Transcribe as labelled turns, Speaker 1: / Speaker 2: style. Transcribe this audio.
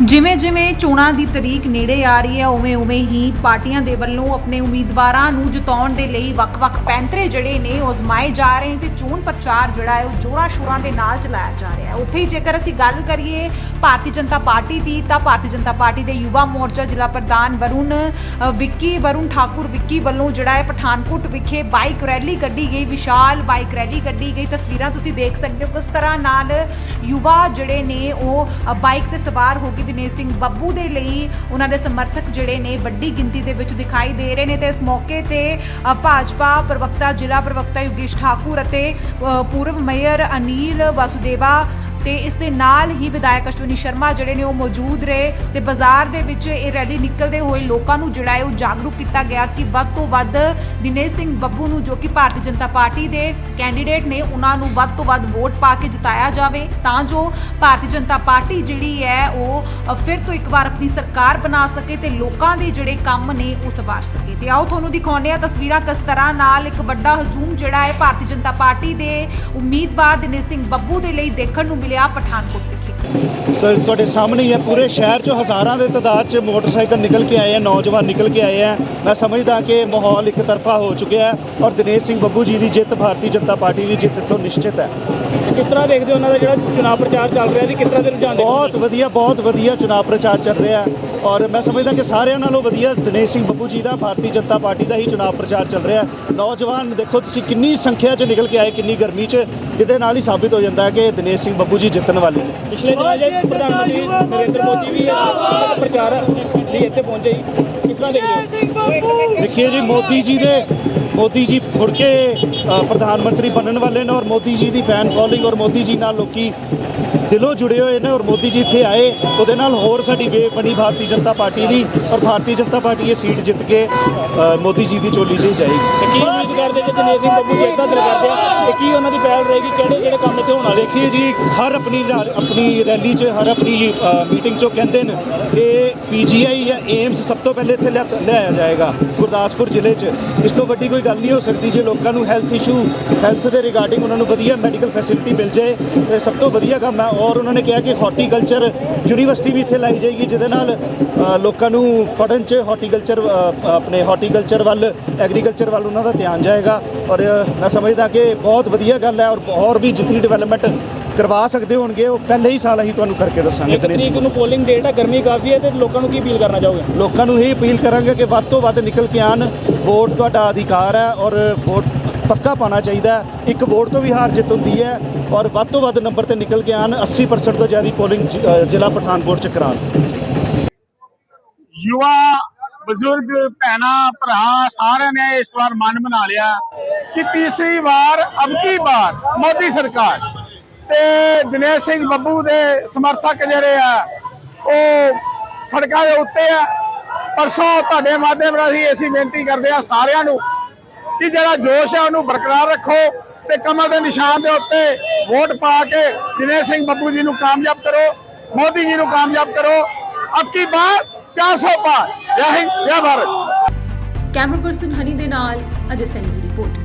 Speaker 1: ਜਿਵੇਂ ਜਿਵੇਂ ਚੋਣਾਂ ਦੀ ਤਰੀਕ ਨੇੜੇ ਆ ਰਹੀ ਹੈ, ਉਵੇਂ ਉਵੇਂ ਹੀ ਪਾਰਟੀਆਂ ਦੇ ਵੱਲੋਂ ਆਪਣੇ ਉਮੀਦਵਾਰਾਂ ਨੂੰ ਜਿਤਾਉਣ ਦੇ ਲਈ ਵੱਖ-ਵੱਖ ਪੈਂਤਰੇ ਜਿਹੜੇ ਨੇ ਉਹ ਅਜ਼ਮਾਏ ਜਾ ਰਹੇ ਨੇ ਤੇ ਚੋਣ ਪ੍ਰਚਾਰ ਜਿਹੜਾ ਹੈ ਉਹ ਜੋਰਾਂ ਸ਼ੋਰਾਂ ਦੇ ਨਾਲ ਚਲਾਇਆ ਜਾ ਰਿਹਾ ਹੈ। ਉੱਥੇ ਹੀ ਜੇਕਰ ਅਸੀਂ ਗੱਲ ਕਰੀਏ ਭਾਰਤੀ ਜਨਤਾ ਪਾਰਟੀ ਦੀ, ਤਾਂ ਭਾਰਤੀ ਜਨਤਾ ਪਾਰਟੀ ਦੇ ਯੁਵਾ ਮੋਰਚਾ ਜ਼ਿਲ੍ਹਾ ਪ੍ਰਧਾਨ ਵਰੁਣ ਵਿੱਕੀ, ਵਰੁਣ ਠਾਕੁਰ ਵਿੱਕੀ ਵੱਲੋਂ ਜਿਹੜਾ ਹੈ ਪਠਾਨਕੋਟ ਵਿਖੇ ਬਾਈਕ ਰੈਲੀ ਕੱਢੀ ਗਈ, ਵਿਸ਼ਾਲ ਬਾਈਕ ਰੈਲੀ ਕੱਢੀ ਗਈ। ਤਸਵੀਰਾਂ ਤੁਸੀਂ ਦੇਖ ਸਕਦੇ ਹੋ ਕਿਸ ਤਰ੍ਹਾਂ ਨਾਲ ਯੁਵਾ ਜਿਹੜੇ ਨੇ ਉਹ ਬਾਈਕ ਤੇ ਸਵਾਰ ਹੋ ਕੇ ਦਿਨੇਸ਼ ਸਿੰਘ ਬੱਬੂ ਦੇ ਲਈ ਉਹਨਾਂ ਦੇ ਸਮਰਥਕ ਜਿਹੜੇ ਨੇ ਵੱਡੀ ਗਿਣਤੀ ਦੇ ਵਿੱਚ ਦਿਖਾਈ ਦੇ ਰਹੇ ਨੇ ਤੇ ਇਸ ਮੌਕੇ ਤੇ ਭਾਜਪਾ ਪ੍ਰਵਕਤਾ ਜ਼ਿਲ੍ਹਾ ਪ੍ਰਵਕਤਾ ਯੋਗੇਸ਼ ਠਾਕੁਰ ਅਤੇ ਅ, ਪੂਰਵ ਮੇਅਰ ਅਨੀਲ ਵਾਸੁਦੇਵਾ ਤੇ ਇਸ ਦੇ ਨਾਲ ਹੀ ਵਿਧਾਇਕ ਅਸ਼ਵਨੀ ਸ਼ਰਮਾ ਜਿਹੜੇ ਨੇ ਉਹ ਮੌਜੂਦ ਰਹੇ ਤੇ ਬਾਜ਼ਾਰ ਦੇ ਵਿੱਚ ਇਹ ਰੈਲੀ ਨਿਕਲਦੇ ਹੋਏ ਲੋਕਾਂ ਨੂੰ ਜਿਹੜਾ ਹੈ ਉਹ ਜਾਗਰੂਕ ਕੀਤਾ ਗਿਆ ਕਿ ਵੱਧ ਤੋਂ ਵੱਧ ਦਿਨੇਸ਼ ਸਿੰਘ ਬੱਬੂ ਨੂੰ ਜੋ ਕਿ ਭਾਰਤੀ ਜਨਤਾ ਪਾਰਟੀ ਦੇ ਕੈਂਡੀਡੇਟ ਨੇ ਉਹਨਾਂ ਨੂੰ ਵੱਧ ਤੋਂ ਵੱਧ ਵੋਟ ਪਾ ਕੇ ਜਿਤਾਇਆ ਜਾਵੇ, ਤਾਂ ਜੋ ਭਾਰਤੀ ਜਨਤਾ ਪਾਰਟੀ ਜਿਹੜੀ ਹੈ ਉਹ ਫਿਰ ਤੋਂ ਇੱਕ ਵਾਰ ਆਪਣੀ ਸਰਕਾਰ ਬਣਾ ਸਕੇ ਤੇ ਲੋਕਾਂ ਦੇ ਜਿਹੜੇ ਕੰਮ ਨੇ ਉਹ ਸਵਾਰ ਸਕੇ। ਤੇ ਆਓ ਤੁਹਾਨੂੰ ਦਿਖਾਉਂਦੇ ਆ ਤਸਵੀਰਾਂ ਕਿਸ ਤਰ੍ਹਾਂ ਨਾਲ ਇੱਕ ਵੱਡਾ ਹਜੂਮ ਜਿਹੜਾ ਹੈ ਭਾਰਤੀ ਜਨਤਾ ਪਾਰਟੀ ਦੇ ਉਮੀਦਵਾਰ ਦਿਨੇਸ਼ ਸਿੰਘ ਬੱਬੂ ਦੇ ਲਈ ਦੇਖਣ ਨੂੰ ਮਿਲਿਆ ਪਠਾਨਕੋਟ ਵਿਖੇ।
Speaker 2: ਤੁਹਾ- ਤੁਹਾਡੇ ਸਾਹਮਣੇ ਹੀ ਹੈ ਪੂਰੇ ਸ਼ਹਿਰ 'ਚੋਂ ਹਜ਼ਾਰਾਂ ਦੇ ਤਾਦਾਦ 'ਚ ਮੋਟਰਸਾਈਕਲ ਨਿਕਲ ਕੇ ਆਏ ਆ ਨੌਜਵਾਨ ਨਿਕਲ ਕੇ ਆਏ ਆ। ਮੈਂ ਸਮਝਦਾ ਕਿ ਮਾਹੌਲ ਇੱਕ ਤਰਫਾ ਹੋ ਚੁੱਕਿਆ ਹੈ ਔਰ ਦਿਨੇਸ਼ ਸਿੰਘ ਬੱਬੂ ਜੀ ਦੀ ਜਿੱਤ ਭਾਰਤੀ ਜਨਤਾ ਪਾਰਟੀ ਦੀ ਜਿੱਤ ਤੋਂ ਨਿਸ਼ਚਿਤ ਹੈ।
Speaker 3: ਕਿਸ ਤਰ੍ਹਾਂ ਦੇਖਦੇ ਹੋ ਉਹਨਾਂ ਦਾ ਜਿਹੜਾ ਚੁਣਾਵ ਪ੍ਰਚਾਰ ਚੱਲ ਰਿਹਾ ਜੀ ਕਿਸ ਤਰ੍ਹਾਂ ਦੇ ਰੁਝਾਨ?
Speaker 2: ਬਹੁਤ ਵਧੀਆ ਬਹੁਤ ਵਧੀਆ ਚੁਣਾਵ ਪ੍ਰਚਾਰ ਚੱਲ ਰਿਹਾ ਹੈ। ਔਰ ਮੈਂ ਸਮਝਦਾ ਕਿ ਸਾਰਿਆਂ ਨਾਲੋਂ ਵਧੀਆ ਦਿਨੇਸ਼ ਸਿੰਘ ਬੱਬੂ ਜੀ ਦਾ ਭਾਰਤੀ ਜਨਤਾ ਪਾਰਟੀ ਦਾ ਹੀ ਚੁਣਾਵ ਪ੍ਰਚਾਰ ਚੱਲ ਰਿਹਾ ਹੈ। ਨੌਜਵਾਨ ਦੇਖੋ ਤੁਸੀਂ ਕਿੰਨੀ ਸੰਖਿਆ 'ਚ ਨਿਕਲ ਕੇ ਆਏ ਕਿੰਨੀ ਗਰਮੀ 'ਚ ਇਹਦੇ ਨਾਲ ਹੀ ਸਾਬਿਤ ਹੋ ਜਾਂਦਾ ਹੈ ਕਿ ਦਿਨੇਸ਼ ਸਿੰਘ ਬੱਬੂ ਜੀ ਜਿੱਤਣ ਵਾਲੇ ਨੇ।
Speaker 3: ਪਿਛਲੇ ਦਿਨਾਂ 'ਚ ਪ੍ਰਧਾਨ ਮੰਤਰੀ ਨਰਿੰਦਰ ਮੋਦੀ ਵੀ ਪ੍ਰਚਾਰ ਲਈ ਇੱਥੇ ਪਹੁੰਚੇ ਕਿਸ ਤਰ੍ਹਾਂ ਦੇਖਦੇ ਹੋ?
Speaker 2: ਦੇਖੀਏ ਜੀ ਮੋਦੀ ਜੀ ਦੇ ਮੋਦੀ ਜੀ ਮੁੜ ਕੇ ਪ੍ਰਧਾਨ ਮੰਤਰੀ ਬਣਨ ਵਾਲੇ ਨੇ ਔਰ ਮੋਦੀ ਜੀ ਦੀ ਫੈਨ ਫੋਲੋਇੰਗ ਔਰ ਮੋਦੀ ਜੀ ਨਾਲ ਲੋਕੀ ਦਿਲੋਂ ਜੁੜੇ ਹੋਏ ਨੇ ਔਰ ਮੋਦੀ ਜੀ ਇੱਥੇ ਆਏ ਉਹਦੇ ਨਾਲ ਹੋਰ ਸਾਡੀ ਵੇਵ ਬਣੀ ਭਾਰਤੀ ਜਨਤਾ ਪਾਰਟੀ ਦੀ ਔਰ ਭਾਰਤੀ ਜਨਤਾ ਪਾਰਟੀ ਇਹ ਸੀਟ ਜਿੱਤ ਕੇ ਮੋਦੀ ਜੀ ਦੀ ਝੋਲੀ 'ਚ ਹੀ ਜਾਏਗੀ।
Speaker 3: ਕੀ ਉਮੀਦ ਕਰਦੇ ਜੇ ਦਿਨੇਸ਼ ਸਿੰਘ ਬੱਬੂ ਜਿੱਤਦਾ ਦਿਲ ਕਰਦੇ ਆ ਤੇ ਕੀ ਉਹਨਾਂ ਦੀ ਪਹਿਲ ਰਹੇਗੀ? ਕਿਹੜੇ ਕਿਹੜੇ ਕੰਮ ਇੱਥੇ ਹੋਣ ਵਾਲੇ?
Speaker 2: ਦੇਖੀਏ ਜੀ ਹਰ ਆਪਣੀ ਆਪਣੀ ਰੈਲੀ 'ਚ ਹਰ ਆਪਣੀ ਮੀਟਿੰਗ 'ਚੋਂ ਕਹਿੰਦੇ ਨੇ ਕਿ ਪੀਜੀਆਈ ਜਾਂ ਏਮਸ ਸਭ ਤੋਂ ਪਹਿਲੇ ਇੱਥੇ ਲਿਆ- ਲਿਆਇਆ ਜਾਏਗਾ ਗੁਰਦਾਸਪੁਰ ਜ਼ਿਲ੍ਹੇ 'ਚ। ਇਸ ਤੋਂ ਵੱਡੀ ਕੋਈ ਗੱਲ ਨਹੀਂ ਹੋ ਸਕਦੀ ਜੇ ਲੋਕਾਂ ਨੂੰ ਹੈਲਥ ਇਸ਼ੂ ਹੈਲਥ ਦੇ ਰਿਗਾਰਡਿੰਗ ਉਹਨਾਂ ਨੂੰ ਵਧੀਆ ਮੈਡੀਕਲ ਫੈਸਿਲਿਟੀ ਮਿਲ ਜਾਏ ਤੇ ਸਭ ਤੋਂ ਵਧੀਆ ਕੰਮ ਹੈ ਔਰ ਉਹਨਾਂ ਨੇ ਕਿਹਾ ਕਿ ਹਾਰਟੀਕਲਚਰ ਯੂਨੀਵਰਸਿਟੀ ਵੀ ਇੱਥੇ ਲਾਈ ਜਾਏਗੀ ਜਿਹਦੇ ਨਾਲ ਲੋਕਾਂ ਨੂੰ ਪੜ੍ਹਨ 'ਚ ਹਾਰਟੀਕਲਚਰ ਆਪਣੇ ਹਾਰਟੀਕਲਚਰ ਵੱਲ ਐਗਰੀਕਲਚਰ ਵੱਲ ਉਹਨਾਂ ਦਾ ਧਿਆਨ ਜਾਏਗਾ। ਔਰ ਮੈਂ ਸਮਝਦਾ ਕਿ ਬਹੁਤ ਵਧੀਆ ਗੱਲ ਹੈ ਔਰ ਹੋਰ ਵੀ ਜਿੰਨੀ ਡਿਵੈਲਪਮੈਂਟ ਕਰਵਾ ਸਕਦੇ ਹੋਣਗੇ ਉਹ ਪਹਿਲੇ ਹੀ ਸਾਲ ਅਸੀਂ ਤੁਹਾਨੂੰ ਕਰਕੇ ਦੱਸਾਂਗੇ
Speaker 3: ਤਰੀਕ
Speaker 2: ਸਿੰਘ
Speaker 3: ਨੂੰ ਪੋਲਿੰਗ ਡੇਟ ਹੈ ਗਰਮੀ ਕਾਫੀ ਹੈ ਤੇ ਲੋਕਾਂ ਨੂੰ ਕੀ ਅਪੀਲ ਕਰਨਾ ਚਾਹੋਗੇ?
Speaker 2: ਲੋਕਾਂ ਨੂੰ ਇਹ ਅਪੀਲ ਕਰਾਂਗੇ ਕਿ ਵੱਧ ਤੋਂ ਵੱਧ ਨਿਕਲ ਕੇ ਆਣ ਵੋਟ ਤੁਹਾਡਾ ਅਧਿਕਾਰ ਹੈ ਔਰ ਵੋਟ ਪੱਕਾ ਪਾਣਾ ਚਾਹੀਦਾ ਇੱਕ ਵੋਟ ਤੋਂ ਵੀ ਹਾਰ ਜਿੱਤ ਹੁੰਦੀ ਹੈ ਔਰ ਵੱਧ ਤੋਂ ਵੱਧ ਨੰਬਰ ਤੇ ਨਿਕਲ ਕੇ ਆਣ 80% ਤੋਂ ਜ਼ਿਆਦਾ ਪੋਲਿੰਗ ਜ਼ਿਲ੍ਹਾ ਪਠਾਨਕੋਟ ਚ ਕਰਾਉਣ।
Speaker 4: ਯੁਵਾ, ਬਜ਼ੁਰਗ, ਭੈਣਾਂ, ਭਰਾ ਸਾਰਿਆਂ ਨੇ ਇਸ ਵਾਰ ਮਨ ਬਣਾ ਲਿਆ ਕਿ ਤੀਸਰੀ ਵਾਰ ਅਬ ਵਾਰ ਮੋਦੀ ਸਰਕਾਰ। ਤੇ ਦਿਨੇਸ਼ ਸਿੰਘ ਬੱਬੂ ਦੇ ਸਮਰਥਕ ਜਿਹੜੇ ਆ, ਉਹ ਸੜਕਾਂ ਦੇ ਉੱਤੇ ਆ। ਪਰਸੋਂ ਤੁਹਾਡੇ ਮਾਧਿਅਮ ਰਾਹੀਂ ਅਸੀਂ ਬੇਨਤੀ ਕਰਦੇ ਆ ਸਾਰਿਆਂ ਨੂੰ ਕਿ ਜਿਹੜਾ ਜੋਸ਼ ਹੈ ਉਹਨੂੰ ਬਰਕਰਾਰ ਰੱਖੋ ਤੇ ਕਮਲ ਦੇ ਨਿਸ਼ਾਨ ਦੇ ਉੱਤੇ ਵੋਟ ਪਾ ਕੇ ਦਿਨੇ ਸਿੰਘ ਬੱਬੂ ਜੀ ਨੂੰ ਕਾਮਯਾਬ ਕਰੋ, ਮੋਦੀ ਜੀ ਨੂੰ ਕਾਮਯਾਬ ਕਰੋ। ਅੱਕੀ ਬਾਰ 400 ਪਾਰ ਜੈ ਹਿੰਦ, ਜੈ ਭਾਰਤ।
Speaker 1: ਕੈਮਰਾ ਪਰਸਨ ਹਨੀ ਦੇ ਨਾਲ ਅਜੇ ਸੈਨੀ ਦੀ ਰਿਪੋਰਟ।